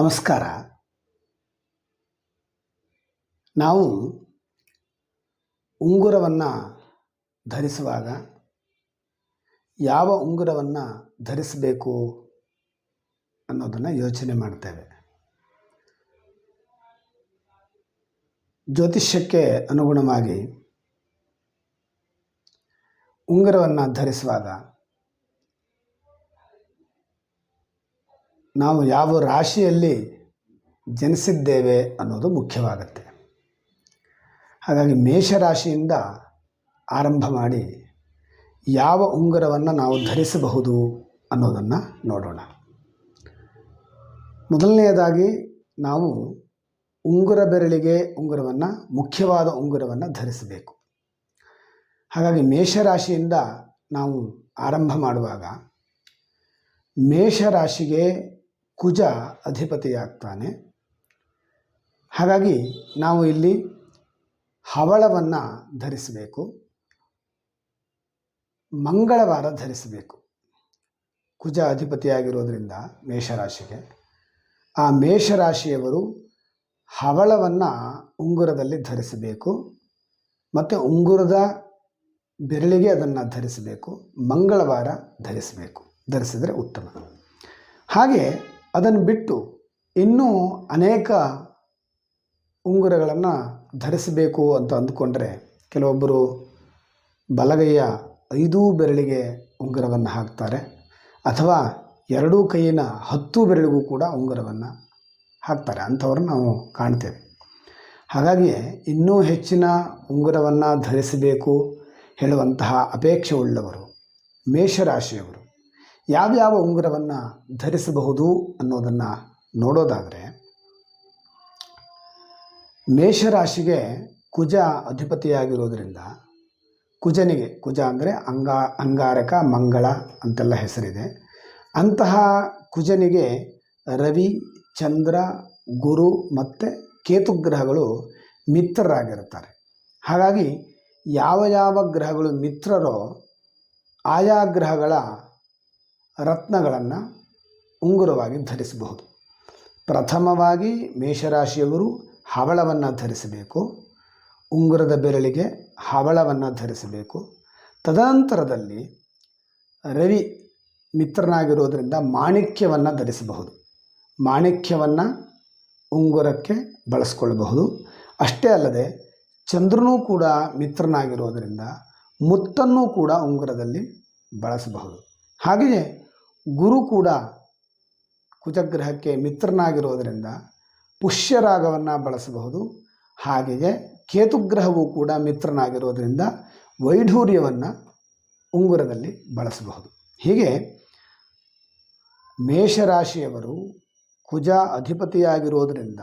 ನಮಸ್ಕಾರ. ನಾವು ಉಂಗುರವನ್ನು ಧರಿಸುವಾಗ ಯಾವ ಉಂಗುರವನ್ನು ಧರಿಸಬೇಕು ಅನ್ನೋದನ್ನು ಯೋಚನೆ ಮಾಡ್ತೇವೆ. ಜ್ಯೋತಿಷ್ಯಕ್ಕೆ ಅನುಗುಣವಾಗಿ ಉಂಗುರವನ್ನು ಧರಿಸುವಾಗ ನಾವು ಯಾವ ರಾಶಿಯಲ್ಲಿ ಜನಿಸಿದ್ದೇವೆ ಅನ್ನೋದು ಮುಖ್ಯವಾಗುತ್ತೆ. ಹಾಗಾಗಿ ಮೇಷರಾಶಿಯಿಂದ ಆರಂಭ ಮಾಡಿ ಯಾವ ಉಂಗುರವನ್ನು ನಾವು ಧರಿಸಬಹುದು ಅನ್ನೋದನ್ನು ನೋಡೋಣ. ಮೊದಲನೆಯದಾಗಿ ನಾವು ಉಂಗುರ ಬೆರಳಿಗೆ ಉಂಗುರವನ್ನು, ಮುಖ್ಯವಾದ ಉಂಗುರವನ್ನು ಧರಿಸಬೇಕು. ಹಾಗಾಗಿ ಮೇಷರಾಶಿಯಿಂದ ನಾವು ಆರಂಭ ಮಾಡುವಾಗ ಮೇಷರಾಶಿಗೆ ಕುಜ ಅಧಿಪತಿಯಾಗ್ತಾನೆ. ಹಾಗಾಗಿ ನಾವು ಇಲ್ಲಿ ಹವಳವನ್ನು ಧರಿಸಬೇಕು. ಮಂಗಳವಾರ ಧರಿಸಬೇಕು. ಕುಜ ಅಧಿಪತಿಯಾಗಿರೋದ್ರಿಂದ ಮೇಷರಾಶಿಗೆ. ಆ ಮೇಷರಾಶಿಯವರು ಹವಳವನ್ನು ಉಂಗುರದಲ್ಲಿ ಧರಿಸಬೇಕು. ಮತ್ತು ಉಂಗುರದ ಬೆರಳಿಗೆ ಅದನ್ನು ಧರಿಸಬೇಕು. ಮಂಗಳವಾರ ಧರಿಸಬೇಕು. ಧರಿಸಿದರೆ ಉತ್ತಮ. ಹಾಗೆ ಅದನ್ನು ಬಿಟ್ಟು ಇನ್ನೂ ಅನೇಕ ಉಂಗುರಗಳನ್ನು ಧರಿಸಬೇಕು ಅಂತ ಅಂದುಕೊಂಡ್ರೆ ಕೆಲವೊಬ್ಬರು ಬಲಗೈಯ ಐದೂ ಬೆರಳಿಗೆ ಉಂಗುರವನ್ನು ಹಾಕ್ತಾರೆ ಅಥವಾ ಎರಡೂ ಕೈಯಿನ ಹತ್ತು ಬೆರಳಿಗೂ ಕೂಡ ಉಂಗುರವನ್ನು ಹಾಕ್ತಾರೆ. ಅಂಥವ್ರನ್ನ ನಾವು ಕಾಣ್ತೇವೆ. ಹಾಗಾಗಿ ಇನ್ನೂ ಹೆಚ್ಚಿನ ಉಂಗುರವನ್ನು ಧರಿಸಬೇಕು ಹೇಳುವಂತಹ ಅಪೇಕ್ಷೆ ಉಳ್ಳವರು ಮೇಷರಾಶಿಯವರು. ಯಾವ್ಯಾವ ಉಂಗುರವನ್ನು ಧರಿಸಬಹುದು ಅನ್ನೋದನ್ನು ನೋಡೋದಾದರೆ, ಮೇಷರಾಶಿಗೆ ಕುಜ ಅಧಿಪತಿಯಾಗಿರೋದರಿಂದ, ಕುಜನಿಗೆ, ಕುಜ ಅಂದರೆ ಅಂಗಾ, ಅಂಗಾರಕ, ಮಂಗಳ ಅಂತೆಲ್ಲ ಹೆಸರಿದೆ. ಅಂತಹ ಕುಜನಿಗೆ ರವಿ, ಚಂದ್ರ, ಗುರು ಮತ್ತು ಕೇತುಗ್ರಹಗಳು ಮಿತ್ರರಾಗಿರುತ್ತಾರೆ. ಹಾಗಾಗಿ ಯಾವ ಯಾವ ಗ್ರಹಗಳು ಮಿತ್ರರೋ, ಆಯಾ ಗ್ರಹಗಳ ರತ್ನಗಳನ್ನು ಉಂಗುರವಾಗಿ ಧರಿಸಬಹುದು. ಪ್ರಥಮವಾಗಿ ಮೇಷರಾಶಿಯವರು ಹವಳವನ್ನು ಧರಿಸಬೇಕು. ಉಂಗುರದ ಬೆರಳಿಗೆ ಹವಳವನ್ನು ಧರಿಸಬೇಕು. ತದನಂತರದಲ್ಲಿ ರವಿ ಮಿತ್ರನಾಗಿರೋದರಿಂದ ಮಾಣಿಕ್ಯವನ್ನು ಧರಿಸಬಹುದು. ಮಾಣಿಕ್ಯವನ್ನು ಉಂಗುರಕ್ಕೆ ಬಳಸ್ಕೊಳ್ಳಬಹುದು ಅಷ್ಟೇ ಅಲ್ಲದೆ ಚಂದ್ರನೂ ಕೂಡ ಮಿತ್ರನಾಗಿರೋದರಿಂದ ಮುತ್ತನ್ನು ಕೂಡ ಉಂಗುರದಲ್ಲಿ ಬಳಸಬಹುದು. ಹಾಗೆಯೇ ಗುರು ಕೂಡ ಕುಜಗ್ರಹಕ್ಕೆ ಮಿತ್ರನಾಗಿರೋದರಿಂದ ಪುಷ್ಯರಾಗವನ್ನು ಬಳಸಬಹುದು. ಹಾಗೆಯೇ ಕೇತುಗ್ರಹವು ಕೂಡ ಮಿತ್ರನಾಗಿರೋದರಿಂದ ವೈಢೂರ್ಯವನ್ನು ಉಂಗುರದಲ್ಲಿ ಬಳಸಬಹುದು. ಹೀಗೆ ಮೇಷರಾಶಿಯವರು ಕುಜ ಅಧಿಪತಿಯಾಗಿರೋದರಿಂದ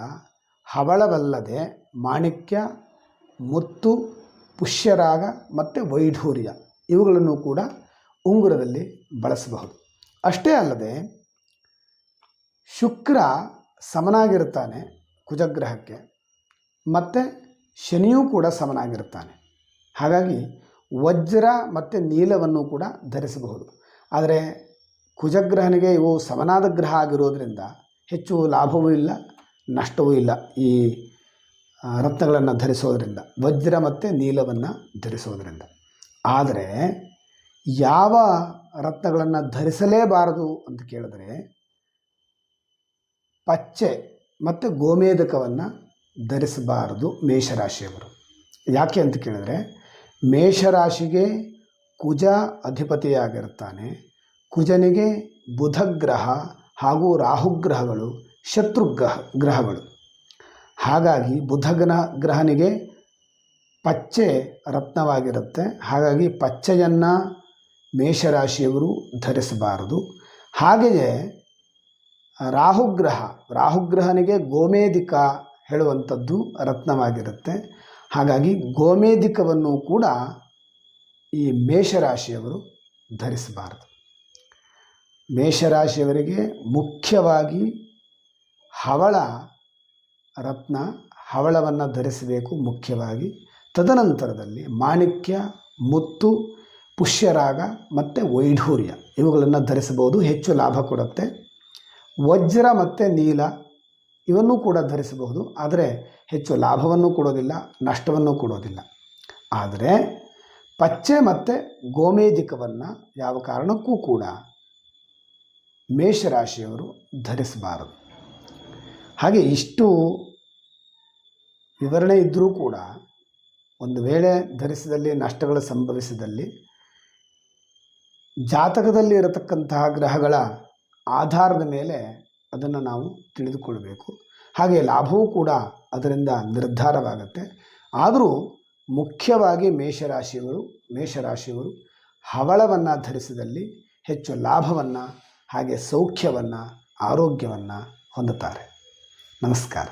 ಹವಳವಲ್ಲದೆ ಮಾಣಿಕ್ಯ, ಮುತ್ತು, ಪುಷ್ಯರಾಗ ಮತ್ತು ವೈಢೂರ್ಯ ಇವುಗಳನ್ನು ಕೂಡ ಉಂಗುರದಲ್ಲಿ ಬಳಸಬಹುದು. ಅಷ್ಟೇ ಅಲ್ಲದೆ ಶುಕ್ರ ಸಮನಾಗಿರುತ್ತಾನೆ ಕುಜಗ್ರಹಕ್ಕೆ. ಮತ್ತು ಶನಿಯೂ ಕೂಡ ಸಮನಾಗಿರುತ್ತಾನೆ. ಹಾಗಾಗಿ ವಜ್ರ ಮತ್ತು ನೀಲವನ್ನು ಕೂಡ ಧರಿಸಬಹುದು. ಆದರೆ ಕುಜಗ್ರಹನಿಗೆ ಇವು ಸಮನಾದ ಗ್ರಹ ಆಗಿರೋದರಿಂದ ಹೆಚ್ಚು ಲಾಭವೂ ಇಲ್ಲ, ನಷ್ಟವೂ ಇಲ್ಲ ಈ ರತ್ನಗಳನ್ನು ಧರಿಸೋದರಿಂದ, ವಜ್ರ ಮತ್ತು ನೀಲವನ್ನು ಧರಿಸೋದರಿಂದ. ಆದರೆ ಯಾವ ರತ್ನಗಳನ್ನು ಧರಿಸಲೇಬಾರದು ಅಂತ ಕೇಳಿದ್ರೆ ಪಚ್ಚೆ ಮತ್ತು ಗೋಮೇಧಕವನ್ನು ಧರಿಸಬಾರದು ಮೇಷರಾಶಿಯವರು. ಯಾಕೆ ಅಂತ ಕೇಳಿದ್ರೆ ಮೇಷರಾಶಿಗೆ ಕುಜ ಅಧಿಪತಿಯಾಗಿರ್ತಾನೆ ಕುಜನಿಗೆ ಬುಧಗ್ರಹ ಹಾಗೂ ರಾಹುಗ್ರಹಗಳು ಶತ್ರುಗ್ರಹ ಗ್ರಹಗಳು. ಹಾಗಾಗಿ ಬುಧಗ್ರಹ ಗ್ರಹನಿಗೆ ಪಚ್ಚೆ ರತ್ನವಾಗಿರುತ್ತೆ. ಹಾಗಾಗಿ ಪಚ್ಚೆಯನ್ನು ಮೇಷರಾಶಿಯವರು ಧರಿಸಬಾರದು. ಹಾಗೆಯೇ ರಾಹುಗ್ರಹ, ರಾಹುಗ್ರಹನಿಗೆ ಗೋಮೇಧಿಕ ಹೇಳುವಂಥದ್ದು ರತ್ನವಾಗಿರುತ್ತೆ. ಹಾಗಾಗಿ ಗೋಮೇಧಿಕವನ್ನು ಕೂಡ ಈ ಮೇಷರಾಶಿಯವರು ಧರಿಸಬಾರದು. ಮೇಷರಾಶಿಯವರಿಗೆ ಮುಖ್ಯವಾಗಿ ಹವಳ ರತ್ನ, ಹವಳವನ್ನು ಧರಿಸಬೇಕು ಮುಖ್ಯವಾಗಿ. ತದನಂತರದಲ್ಲಿ ಮಾಣಿಕ್ಯ, ಮುತ್ತು ಪುಷ್ಯರಾಗ ಮತ್ತು ವೈಢೂರ್ಯ. ಇವುಗಳನ್ನು ಧರಿಸಬಹುದು, ಹೆಚ್ಚು ಲಾಭ ಕೊಡುತ್ತೆ. ವಜ್ರ ಮತ್ತು ನೀಲ, ಇವನ್ನೂ ಕೂಡ ಧರಿಸಬಹುದು, ಆದರೆ ಹೆಚ್ಚು ಲಾಭವನ್ನು ಕೊಡೋದಿಲ್ಲ, ನಷ್ಟವನ್ನು ಕೊಡೋದಿಲ್ಲ. ಆದರೆ ಪಚ್ಚೆ ಮತ್ತು ಗೋಮೇಧಿಕವನ್ನು ಯಾವ ಕಾರಣಕ್ಕೂ ಕೂಡ ಮೇಷರಾಶಿಯವರು ಧರಿಸಬಾರದು. ಹಾಗೆ ಇಷ್ಟು ವಿವರಣೆ ಇದ್ದರೂ ಕೂಡ ಒಂದು ವೇಳೆ ಧರಿಸಿದಲ್ಲಿ, ನಷ್ಟಗಳು ಸಂಭವಿಸಿದಲ್ಲಿ ಜಾತಕದಲ್ಲಿ ಇರತಕ್ಕಂತಹ ಗ್ರಹಗಳ ಆಧಾರದ ಮೇಲೆ ಅದನ್ನು ನಾವು ತಿಳಿದುಕೊಳ್ಬೇಕು. ಹಾಗೆ ಲಾಭವೂ ಕೂಡ ಅದರಿಂದ ನಿರ್ಧಾರವಾಗುತ್ತೆ. ಆದರೂ ಮುಖ್ಯವಾಗಿ ಮೇಷರಾಶಿಯವರು ಮೇಷರಾಶಿಯವರು ಹವಳವನ್ನು ಧರಿಸಿದಲ್ಲಿ ಹೆಚ್ಚು ಲಾಭವನ್ನು ಹಾಗೆ ಸೌಖ್ಯವನ್ನು, ಆರೋಗ್ಯವನ್ನು ಹೊಂದುತ್ತಾರೆ. ನಮಸ್ಕಾರ.